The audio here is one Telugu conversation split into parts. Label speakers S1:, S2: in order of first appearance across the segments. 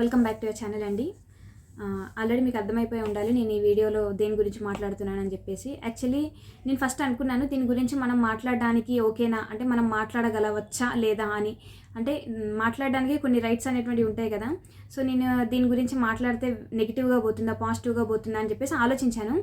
S1: Welcome back to your channel అండి. ఆల్రెడీ మీకు అర్థమైపోయి ఉండాలి నేను ఈ వీడియోలో దేని గురించి మాట్లాడుతున్నానని చెప్పేసి. యాక్చువల్లీ నేను ఫస్ట్ అనుకున్నాను దీని గురించి మనం మాట్లాడడానికి ఓకేనా? అంటే మనం మాట్లాడగలవచ్చా లేదా అని. అంటే మాట్లాడడానికి కొన్ని రైట్స్ అనేటువంటివి ఉంటాయి కదా. సో నేను దీని గురించి మాట్లాడితే నెగిటివ్గా పోతుందా పాజిటివ్గా పోతుందా అని చెప్పేసి ఆలోచించాను.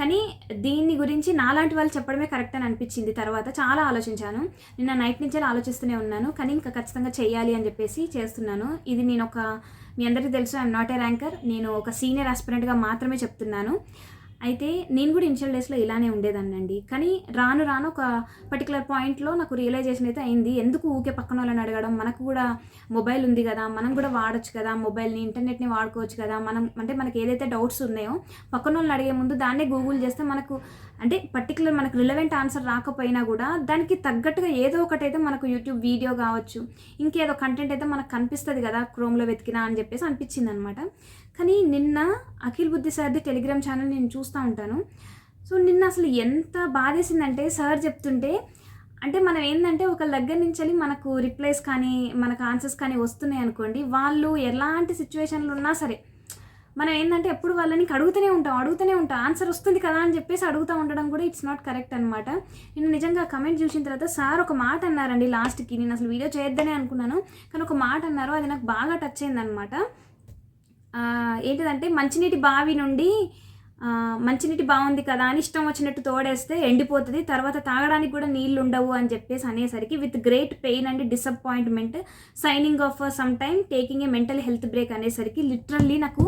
S1: కానీ దీని గురించి నాలాంటి వాళ్ళు చెప్పడమే కరెక్ట్ అని అనిపించింది. తర్వాత చాలా ఆలోచించాను. నిన్న నైట్ నుంచే ఆలోచిస్తూనే ఉన్నాను. కానీ ఇంకా ఖచ్చితంగా చేయాలి అని చెప్పేసి చేస్తున్నాను. ఇది నేను ఒక మీ అందరికీ తెలుసు ఐఎమ్ నాట్ ఏ ర్యాంకర్ నేను ఒక సీనియర్ ఆస్పిరెంట్గా మాత్రమే చెప్తున్నాను. అయితే నేను కూడా ఇనిషియల్ డేస్లో ఇలానే ఉండేదాన్నండి. కానీ రాను రాను ఒక పర్టికులర్ పాయింట్లో నాకు రియలైజేషన్ అయితే అయింది. ఎందుకు ఊకే పక్కన వాళ్ళని అడగడం? మనకు కూడా మొబైల్ ఉంది కదా. మనం కూడా వాడొచ్చు కదా. మొబైల్ని ఇంటర్నెట్ని వాడుకోవచ్చు కదా. మనం అంటే మనకి ఏదైతే డౌట్స్ ఉన్నాయో పక్కన వాళ్ళని అడిగే ముందు దాన్నే గూగుల్ చేస్తే మనకు అంటే పర్టికులర్ మనకు రిలవెంట్ ఆన్సర్ రాకపోయినా కూడా దానికి తగ్గట్టుగా ఏదో ఒకటి అయితే మనకు యూట్యూబ్ వీడియో కావచ్చు. ఇంకేదో కంటెంట్ అయితే మనకు కనిపిస్తుంది కదా. క్రోమ్లో వెతికినా అని చెప్పేసి అనిపించింది అనమాట కానీ నిన్న అఖిల్ బుద్ధి సార్ది టెలిగ్రామ్ ఛానల్ నేను చూస్తూ ఉంటాను. సో నిన్న అసలు ఎంత బాధేసిందంటే సార్ చెప్తుంటే అంటే మనం ఏంటంటే ఒక దగ్గర నుంచి వెళ్ళి మనకు రిప్లైస్ కానీ మనకు ఆన్సర్స్ కానీ వస్తున్నాయి అనుకోండి వాళ్ళు ఎలాంటి సిచ్యువేషన్లు ఉన్నా సరే మనం ఏంటంటే ఎప్పుడు వాళ్ళని అడుగుతూనే ఉంటాం అడుగుతూనే ఉంటాం ఆన్సర్ వస్తుంది కదా అని చెప్పేసి అడుగుతూ ఉండడం కూడా ఇట్స్ నాట్ కరెక్ట్ అనమాట నేను నిజంగా కమెంట్ చూసిన తర్వాత సార్ ఒక మాట అన్నారండి లాస్ట్కి నేను అసలు వీడియో చేయొద్దనే అనుకున్నాను కానీ ఒక మాట అన్నారు అది నాకు బాగా టచ్ అయిందనమాట ఏంటిదంటే మంచినీటి బావి నుండి మంచినీటి బాగుంది కదా అని ఇష్టం వచ్చినట్టు తోడేస్తే ఎండిపోతుంది తర్వాత తాగడానికి కూడా నీళ్ళు ఉండవు అని చెప్పేసి అనేసరికి with great pain and disappointment signing off some time taking a mental health break అనేసరికి లిటరల్లీ నాకు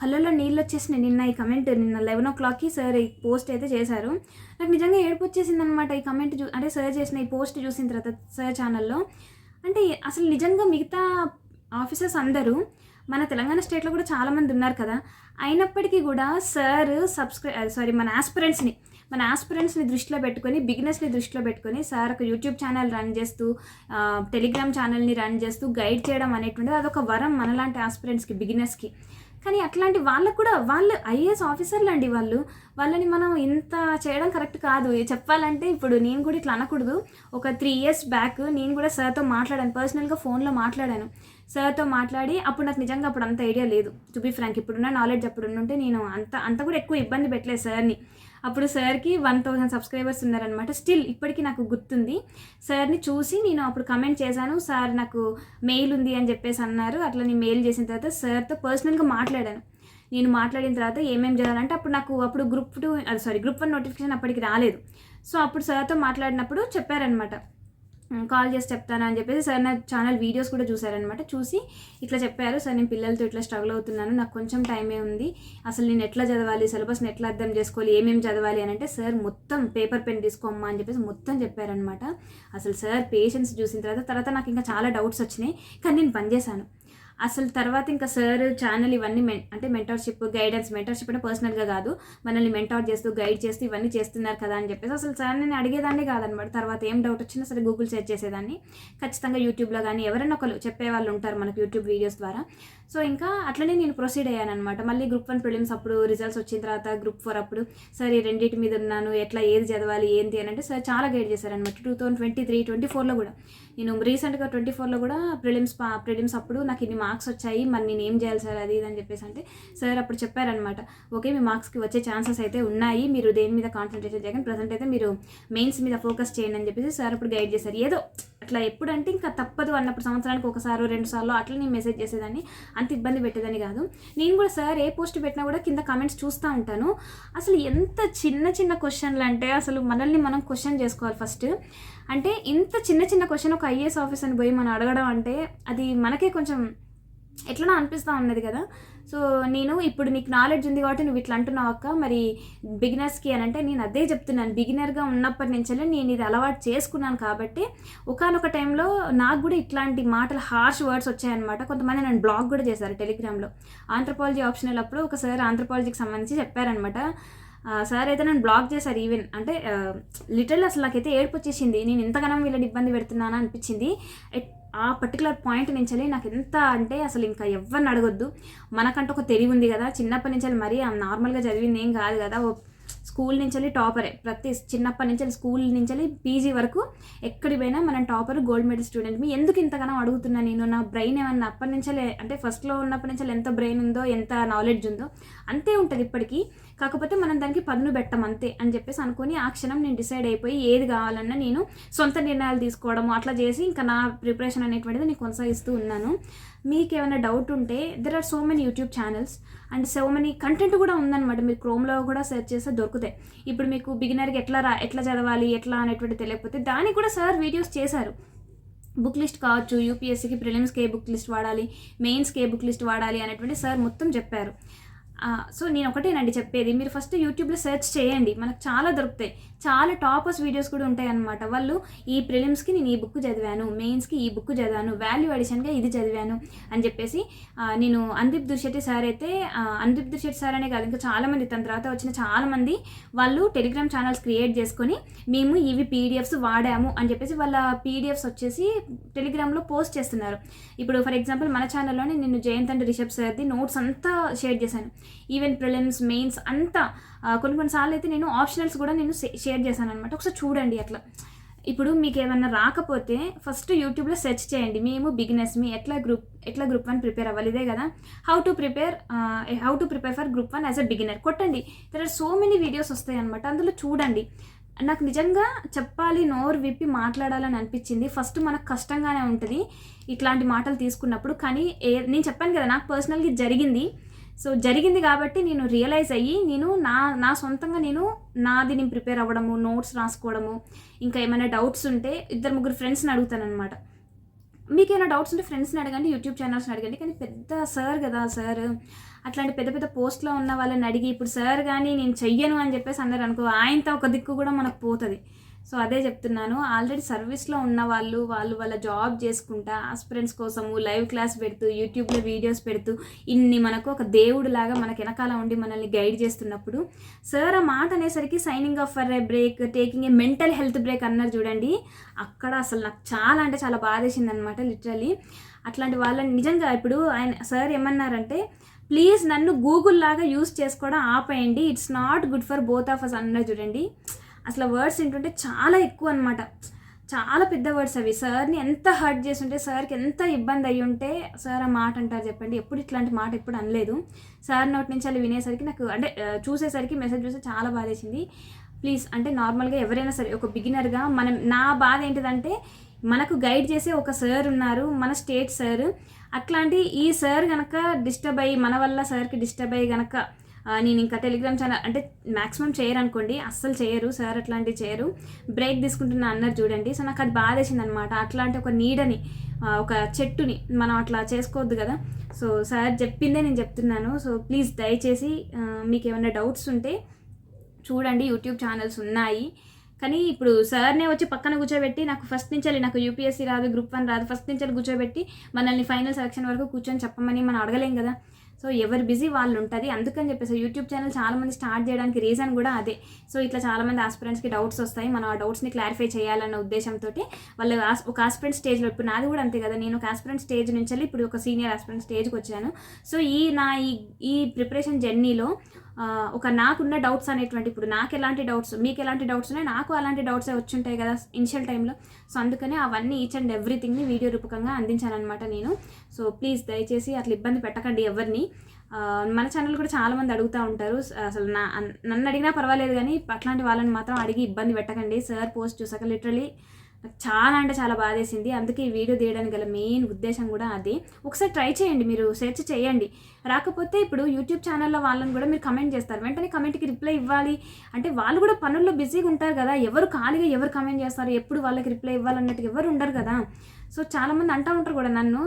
S1: కళ్ళల్లో నీళ్ళు వచ్చేసినాయి నిన్న ఈ కమెంట్ నిన్న లెవెన్ ఓ క్లాక్కి సార్ ఈ పోస్ట్ అయితే చేశారు. నాకు నిజంగా ఏడుపు వచ్చేసింది అనమాట ఈ కమెంట్ చూ అంటే సార్ చేసిన ఈ పోస్ట్ చూసిన తర్వాత సార్ ఛానల్లో అంటే అసలు నిజంగా మిగతా ఆఫీసర్స్ అందరూ మన తెలంగాణ స్టేట్లో కూడా చాలామంది ఉన్నారు కదా. అయినప్పటికీ కూడా సార్ సబ్స్క్రై సారీ మన ఆస్పిరెంట్స్ని మన ఆస్పిరెంట్స్ని దృష్టిలో పెట్టుకొని బిగినర్స్ని దృష్టిలో పెట్టుకొని సార్ ఒక యూట్యూబ్ ఛానల్ రన్ చేస్తూ టెలిగ్రామ్ ఛానల్ని రన్ చేస్తూ గైడ్ చేయడం అనేటువంటిది అదొక వరం మనలాంటి ఆస్పిరెంట్స్కి బిగినర్స్కి కానీ అట్లాంటి వాళ్ళకు కూడా వాళ్ళు ఐఏఎస్ ఆఫీసర్లు అండి వాళ్ళు. వాళ్ళని మనం ఇంత చేయడం కరెక్ట్ కాదు. చెప్పాలంటే ఇప్పుడు నేను కూడా ఇట్లా అనకూడదు. ఒక త్రీ ఇయర్స్ బ్యాక్ నేను కూడా సార్తో మాట్లాడాను. పర్సనల్గా ఫోన్లో మాట్లాడాను. సార్తో మాట్లాడి అప్పుడు నాకు నిజంగా అప్పుడు అంత ఐడియా లేదు. టు బి ఫ్రాంక్ ఇప్పుడున్న నాలెడ్జ్ అప్పుడు ఉంటే నేను అంత అంత కూడా ఎక్కువ ఇబ్బంది పెట్టలేదు సార్ని. అప్పుడు సార్కి వన్ థౌసండ్ సబ్స్క్రైబర్స్ ఉన్నారనమాట స్టిల్ ఇప్పటికీ నాకు గుర్తుంది సార్ని చూసి నేను అప్పుడు కమెంట్ చేశాను సార్ నాకు మెయిల్ ఉంది అని చెప్పేసి అన్నారు. అట్లా నేను మెయిల్ చేసిన తర్వాత సార్తో పర్సనల్గా మాట్లాడాను. నేను మాట్లాడిన తర్వాత ఏమేమి చేయాలంటే అప్పుడు నాకు అప్పుడు group two sorry group one notification అప్పటికి రాలేదు. సో అప్పుడు సార్తో మాట్లాడినప్పుడు చెప్పారనమాట కాల్ చేసి చెప్తాను అని చెప్పేసి సార్ నా ఛానల్ వీడియోస్ కూడా చూసారనమాట చూసి ఇట్లా చెప్పారు. సార్ నేను పిల్లలతో ఇట్లా స్ట్రగుల్ అవుతున్నాను. నాకు కొంచెం టైమే ఉంది. అసలు నేను ఎట్లా చదవాలి? సిలబస్ని ఎట్లా అర్థం చేసుకోవాలి? ఏమేమి చదవాలి? అని అంటే సార్ మొత్తం పేపర్ పెన్ తీసుకోమ్మా అని చెప్పేసి మొత్తం చెప్పారనమాట అసలు సార్ పేషెన్స్ చూసిన తర్వాత తర్వాత నాకు ఇంకా చాలా డౌట్స్ వచ్చినాయి. కానీ నేను పనిచేశాను. అసలు తర్వాత ఇంకా సార్ ఛానల్ ఇవన్నీ మెన్ అంటే మెంటర్షిప్ గైడెన్స్ మెంటర్షిప్ అంటే పర్సనల్గా కాదు. మనల్ని మెంటార్ చేస్తూ గైడ్ చేస్తూ ఇవన్నీ చేస్తున్నారు కదా అని చెప్పేసి అసలు సార్ నేను అడిగేదాన్ని కాదనమాట. తర్వాత ఏం డౌట్ వచ్చినా సరే గూగుల్ సెర్చ్ చేసేదాన్ని. ఖచ్చితంగా యూట్యూబ్లో కానీ ఎవరైనా ఒకరు చెప్పే వాళ్ళు ఉంటారు మనకు యూట్యూబ్ వీడియోస్ ద్వారా. సో ఇంకా అట్లనే నేను ప్రొసీడ్ అయ్యాను అనమాట మళ్ళీ గ్రూప్ వన్ ప్రిలిమ్స్ అప్పుడు రిజల్ట్స్ వచ్చిన తర్వాత గ్రూప్ ఫోర్ అప్పుడు సార్ ఈ రెండింటి మీద ఉన్నాను ఎట్లా ఏది చదవాలి ఏంటి? అని అంటే సార్ చాలా గైడ్ చేశారనమాట. Two thousand twenty three twenty ఫోర్లో కూడా. నేను రీసెంట్గా ట్వంటీ ఫోర్లో కూడా ప్రిలిమ్స్ ప్రిలిమ్స్ అప్పుడు నాకు ఇన్ని మార్క్స్ వచ్చాయి మరి నేను ఏం చేయాలి సార్ అది ఇది అని చెప్పేసి అంటే సార్ అప్పుడు చెప్పారనమాట ఓకే మీ మార్క్స్కి వచ్చే ఛాన్సెస్ అయితే ఉన్నాయి మీరు దేని మీద కాన్సన్ట్రేషన్ చేయకండి ప్రజెంట్ అయితే మీరు మెయిన్స్ మీద ఫోకస్ చేయండి అని చెప్పేసి సార్ అప్పుడు గైడ్ చేశారు. ఏదో అట్లా ఎప్పుడంటే ఇంకా తప్పదు అన్నప్పుడు సంవత్సరానికి ఒకసారి రెండు సార్లు అట్లా నేను మెసేజ్ చేసేదాన్ని. అంత ఇబ్బంది పెట్టేదని కాదు. నేను కూడా సార్ ఏ పోస్ట్ పెట్టినా కూడా కింద కామెంట్స్ చూస్తూ ఉంటాను. అసలు ఎంత చిన్న చిన్న క్వశ్చన్లు అంటే అసలు మనల్ని మనం క్వశ్చన్ చేసుకోవాలి ఫస్ట్ అంటే ఇంత చిన్న చిన్న క్వశ్చన్ ఒక ఐఏఎస్ ఆఫీసర్ని పోయి మనం అడగడం అంటే అది మనకే కొంచెం ఎట్లనో అనిపిస్తూ ఉన్నది కదా. సో నేను ఇప్పుడు నీకు నాలెడ్జ్ ఉంది కాబట్టి నువ్వు ఇట్లా అంటున్నావు అక్క. మరి బిగినర్స్కి అని అంటే నేను అదే చెప్తున్నాను. బిగినర్గా ఉన్నప్పటి నుంచి నేను ఇది అలవాటు చేసుకున్నాను కాబట్టి ఒకనొక టైంలో నాకు కూడా ఇట్లాంటి మాటలు హార్ష్ వర్డ్స్ వచ్చాయన్నమాట. కొంతమంది నన్ను బ్లాగ్ కూడా చేశారు టెలిగ్రామ్లో ఆంథ్రపాలజీ ఆప్షనల్ అప్పుడు ఒకసారి ఆంథ్రపాలజీకి సంబంధించి చెప్పారనమాట సార్ అయితే నన్ను బ్లాక్ చేశారు ఈవెన్. అంటే లిటరల్ అసలు నాకైతే ఏడుపు వచ్చేసింది. నేను ఎంతగానో వీళ్ళని ఇబ్బంది పెడుతున్నానా అనిపించింది. ఆ పర్టికులర్ పాయింట్ నుంచి నాకు ఎంత అంటే అసలు ఇంకా ఎవరిని అడగొద్దు. మనకంటూ ఒక తెలివి ఉంది కదా. చిన్నప్పటి నుంచి మరీ నార్మల్గా చదివింది ఏం కాదు కదా. ఓ స్కూల్ నుంచి వెళ్ళి టాపరే. ప్రతి చిన్నప్పటి నుంచి స్కూల్ నుంచి వెళ్ళి పీజీ వరకు ఎక్కడికి పోయినా మనం టాపర్ గోల్డ్ మెడల్ స్టూడెంట్. మీ ఎందుకు ఇంతగానో అడుగుతున్నా నేను? నా బ్రెయిన్ ఏమన్నా అప్పటి నుంచే అంటే ఫస్ట్లో ఉన్నప్పటి నుంచి ఎంత బ్రెయిన్ ఉందో ఎంత నాలెడ్జ్ ఉందో అంతే ఉంటుంది ఇప్పటికీ. కాకపోతే మనం దానికి పదును పెట్టం అంతే అని చెప్పేసి అనుకొని ఆ క్షణం నేను డిసైడ్ అయిపోయి ఏది కావాలన్నా నేను సొంత నిర్ణయాలు తీసుకోవడము అట్లా చేసి ఇంకా నా ప్రిపరేషన్ అనేటువంటిది నేను కొనసాగిస్తూ ఉన్నాను. మీకు ఏమైనా డౌట్ ఉంటే there are so many YouTube channels and so many content కూడా ఉందన్నమాట. మీరు క్రోమ్లో కూడా సెర్చ్ చేస్తే దొరుకుతాయి. ఇప్పుడు మీకు బిగినర్కి ఎట్లా రా ఎట్లా చదవాలి ఎట్లా అనేటువంటి తెలియకపోతే దానికి కూడా సార్ వీడియోస్ చేశారు. బుక్ లిస్ట్ కావచ్చు యూపీఎస్సీకి ప్రిలిమ్స్కి ఏ బుక్ లిస్ట్ వాడాలి మెయిన్స్కి ఏ బుక్ లిస్ట్ వాడాలి అనేటువంటి సార్ మొత్తం చెప్పారు. సో నేను ఒకటేనండి చెప్పేది. మీరు ఫస్ట్ యూట్యూబ్లో సెర్చ్ చేయండి. మనకు చాలా దొరుకుతాయి. చాలా టాపర్స్ వీడియోస్ కూడా ఉంటాయి అన్నమాట వాళ్ళు ఈ ప్రిలిమ్స్కి నేను ఈ బుక్ చదివాను మెయిన్స్కి ఈ బుక్ చదివాను వాల్యూ అడిషన్గా ఇది చదివాను అని చెప్పేసి నేను అందీప్ దుర్శెట్టి సార్ అయితే అందీప్ దుర్శెట్టి సార్ అనే కాదు ఇంకా చాలామంది తన తర్వాత వచ్చిన చాలామంది వాళ్ళు టెలిగ్రామ్ ఛానల్స్ క్రియేట్ చేసుకొని మేము ఇవి పీడిఎఫ్స్ వాడాము అని చెప్పేసి వాళ్ళ పీడిఎఫ్స్ వచ్చేసి టెలిగ్రామ్లో పోస్ట్ చేస్తున్నారు. ఇప్పుడు ఫర్ ఎగ్జాంపుల్ మన ఛానల్లోనే నేను జయంత్ అండ్ రిషబ్ సార్ది నోట్స్ అంతా షేర్ చేశాను. ఈవెన్ ప్రిలిమ్స్ మెయిన్స్ అంతా కొన్ని కొన్నిసార్లు అయితే నేను ఆప్షనల్స్ కూడా నేను షేర్ చేశాను అనమాట ఒకసారి చూడండి అట్లా. ఇప్పుడు మీకు ఏమన్నా రాకపోతే ఫస్ట్ యూట్యూబ్లో సెర్చ్ చేయండి. మేము బిగినెస్ మీ ఎట్లా గ్రూప్ ఎట్లా గ్రూప్ వన్ ప్రిపేర్ అవ్వాలి? ఇదే కదా. How to prepare how to prepare for group one as a beginner కొట్టండి. There are so many videos వస్తాయి అనమాట అందులో చూడండి. నాకు నిజంగా చెప్పాలి నోరు విప్పి మాట్లాడాలని అనిపించింది. ఫస్ట్ మనకు కష్టంగానే ఉంటుంది ఇట్లాంటి మాటలు తీసుకున్నప్పుడు. కానీ ఏ నేను చెప్పాను కదా నాకు పర్సనల్గా జరిగింది. సో జరిగింది కాబట్టి నేను రియలైజ్ అయ్యి నేను నా నా సొంతంగా నేను నాది నేను ప్రిపేర్ అవ్వడము నోట్స్ రాసుకోవడము ఇంకా ఏమైనా డౌట్స్ ఉంటే ఇద్దరు ముగ్గురు ఫ్రెండ్స్ని అడుగుతాను అనమాట మీకు ఏమైనా డౌట్స్ ఉంటే ఫ్రెండ్స్ని అడగండి యూట్యూబ్ ఛానల్స్ని అడగండి కానీ పెద్ద సార్ కదా సార్ అట్లాంటి పెద్ద పెద్ద పోస్ట్లో ఉన్న వాళ్ళని అడిగి ఇప్పుడు సార్ కానీ నేను చెయ్యను అని చెప్పేసి అందరూ అనుకో ఆయనతో ఒక దిక్కు కూడా మనకు పోతుంది. సో అదే చెప్తున్నాను. ఆల్రెడీ సర్వీస్లో ఉన్న వాళ్ళు వాళ్ళు వాళ్ళ జాబ్ చేసుకుంటా ఆస్పిరెంట్స్ కోసము లైవ్ క్లాస్ పెడుతూ యూట్యూబ్లో వీడియోస్ పెడుతూ ఇన్ని మనకు ఒక దేవుడు లాగా మనకు వెనకాల ఉండి మనల్ని గైడ్ చేస్తున్నప్పుడు సార్ ఆ మాట అనేసరికి signing off for a break taking a mental health break అన్నారు చూడండి. అక్కడ అసలు నాకు చాలా అంటే చాలా బాధేసింది అనమాట లిటరలీ. అట్లాంటి వాళ్ళని నిజంగా ఇప్పుడు ఆయన సార్ ఏమన్నారంటే ప్లీజ్ నన్ను గూగుల్ లాగా యూస్ చేసుకోవడం ఆపేయండి. It's not good for both of us అన్నారు చూడండి. అసలు వర్డ్స్ ఏంటంటే చాలా ఎక్కువ అనమాట చాలా పెద్ద వర్డ్స్ అవి. సార్ని ఎంత హర్ట్ చేస్తుంటే సార్కి ఎంత ఇబ్బంది అయ్యి ఉంటే సార్ ఆ మాట అంటారు చెప్పండి. ఎప్పుడు ఇట్లాంటి మాట ఎప్పుడు అనలేదు. సార్ నోటి నుంచి అలా వినేసరికి నాకు అంటే చూసేసరికి మెసేజ్ చూస్తే చాలా బాధేసింది. ప్లీజ్ అంటే నార్మల్గా ఎవరైనా సరే ఒక బిగినర్గా మనం నా బాధ ఏంటిదంటే మనకు గైడ్ చేసే ఒక సార్ ఉన్నారు మన స్టేట్ సార్. అట్లాంటి ఈ సార్ కనుక డిస్టర్బ్ అయ్యి మన వల్ల సార్కి డిస్టర్బ్ అయ్యి కనుక నేను ఇంకా టెలిగ్రామ్ ఛానల్ అంటే మాక్సిమం చేయరు అనుకోండి అస్సలు చేయరు సార్ అట్లాంటివి చేయరు. బ్రేక్ తీసుకుంటున్నా అన్నారు చూడండి సో నాకు అది బాధేసింది అనమాట అట్లాంటి ఒక నీడని ఒక చెట్టుని మనం అట్లా చేసుకోవద్దు కదా. సో సార్ చెప్పిందే నేను చెప్తున్నాను. సో ప్లీజ్ దయచేసి మీకు ఏమైనా డౌట్స్ ఉంటే చూడండి యూట్యూబ్ ఛానల్స్ ఉన్నాయి. కానీ ఇప్పుడు సార్నే వచ్చి పక్కన కూర్చోబెట్టి నాకు ఫస్ట్ నుంచి వెళ్ళి నాకు యూపీఎస్సీ రాదు గ్రూప్ వన్ రాదు ఫస్ట్ నుంచి కూర్చోబెట్టి మనల్ని ఫైనల్ సెలక్షన్ వరకు కూర్చొని చెప్పమని మనం అడగలేం కదా. సో ఎవరు బిజీ వాళ్ళు ఉంటుంది అందుకని చెప్పేసి యూట్యూబ్ ఛానల్ చాలామంది స్టార్ట్ చేయడానికి రీజన్ కూడా అదే. సో ఇట్లా చాలా మంది ఆస్పిరెంట్స్కి డౌట్స్ వస్తాయి. మనం ఆ డౌట్స్ని క్లారిఫై చేయాలన్న ఉద్దేశంతో వాళ్ళు ఒక ఆస్పిరెంట్ స్టేజ్లో ఇప్పుడు నాది కూడా అంతే కదా. నేను ఒక ఆస్పిరెంట్ స్టేజ్ నుంచి వెళ్ళి ఇప్పుడు ఒక సీనియర్ ఆస్పిరెంట్ స్టేజ్కి వచ్చాను. సో ఈ నా ఈ ఈ ప్రిపరేషన్ జర్నీలో ఒక నాకున్న డౌట్స్ అనేటువంటి ఇప్పుడు నాకు ఎలాంటి డౌట్స్ మీకు ఎలాంటి డౌట్స్ ఉన్నాయి? నాకు అలాంటి డౌట్స్ వచ్చుంటాయి కదా ఇనిషియల్ టైంలో సో అందుకనే అవన్నీ ఈచ్ అండ్ ఎవ్రీథింగ్ని వీడియో రూపకంగా అందించానమాట నేను. సో ప్లీజ్ దయచేసి అట్లా ఇబ్బంది పెట్టకండి ఎవరిని. మన ఛానల్ కూడా చాలా మంది అడుగుతూ ఉంటారు. అసలు నా నన్ను అడిగినా పర్వాలేదు కానీ అట్లాంటి వాళ్ళని మాత్రం అడిగి ఇబ్బంది పెట్టకండి. సార్ పోస్ట్ చూసాక లిటరలీ నాకు చాలా అంటే చాలా బాధేసింది. అందుకే ఈ వీడియో తీయడానికి గల మెయిన్ ఉద్దేశం కూడా అది. ఒకసారి ట్రై చేయండి మీరు సెర్చ్ చేయండి. రాకపోతే ఇప్పుడు యూట్యూబ్ ఛానల్లో వాళ్ళని కూడా మీరు కమెంట్ చేస్తారు. వెంటనే కమెంట్కి రిప్లై ఇవ్వాలి. అంటే వాళ్ళు కూడా పనుల్లో బిజీగా ఉంటారు కదా ఎవరు ఖాళీగా ఎవరు కమెంట్ చేస్తారు ఎప్పుడు వాళ్ళకి రిప్లై ఇవ్వాలన్నట్టుగా ఎవరు ఉండరు కదా. సో చాలామంది అంటూ ఉంటారు కూడా నన్ను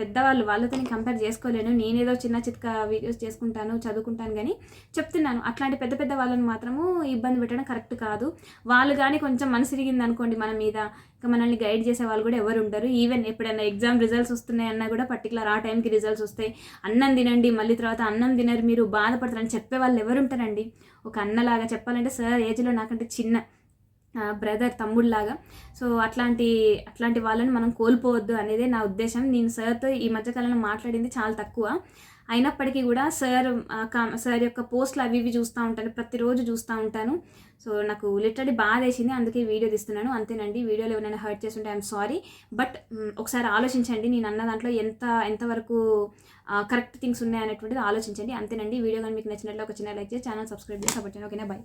S1: పెద్దవాళ్ళు వాళ్ళతో కంపేర్ చేసుకోలేను. నేనేదో చిన్న చిత్క వీడియోస్ చేసుకుంటాను చదువుకుంటాను కానీ చెప్తున్నాను. అట్లాంటి పెద్ద పెద్ద వాళ్ళని మాత్రము ఇబ్బంది పెట్టడం కరెక్ట్ కాదు. వాళ్ళు కానీ కొంచెం మనసు తిరిగింది అనుకోండి మన మీద ఇంకా మనల్ని గైడ్ చేసే వాళ్ళు కూడా ఎవరు ఉండరు. ఈవెన్ ఎప్పుడైనా ఎగ్జామ్ రిజల్ట్స్ వస్తున్నాయన్నా కూడా పర్టికులర్ ఆ టైంకి రిజల్ట్స్ వస్తాయి. అన్నం తినండి మళ్ళీ తర్వాత అన్నం తినరు మీరు బాధపడతారని చెప్పే వాళ్ళు ఎవరు ఉంటారండి? ఒక అన్నలాగా చెప్పాలంటే సార్ ఏజ్లో నాకంటే చిన్న బ్రదర్ తమ్ముడులాగా సో అట్లాంటి అట్లాంటి వాళ్ళని మనం కోల్పోవద్దు అనేదే నా ఉద్దేశం. నేను సార్తో ఈ మధ్యకాలంలో మాట్లాడింది చాలా తక్కువ. అయినప్పటికీ కూడా సార్ సార్ యొక్క పోస్ట్లు అవి ఇవి చూస్తూ ఉంటాను. ప్రతిరోజు చూస్తూ ఉంటాను. సో నాకు లిటరీ బాధ వేసింది. అందుకే వీడియో తీస్తున్నాను. అంతేనండి వీడియోలో ఏమైనా హర్ట్ చేస్తుంటే ఐఎమ్ సారీ బట్ ఒకసారి ఆలోచించండి. నేను అన్న దాంట్లో ఎంత ఎంతవరకు కరెక్ట్ థింగ్స్ ఉన్నాయి అనేటువంటిది ఆలోచించండి. అంతేనండి. వీడియో కానీ మీకు నచ్చినట్లు ఒక చిన్న లైక్ చేసి ఛానల్ సబ్స్క్రైబ్ చేసి సపోర్ట్ చేయండి. ఓకేనా? బాయ్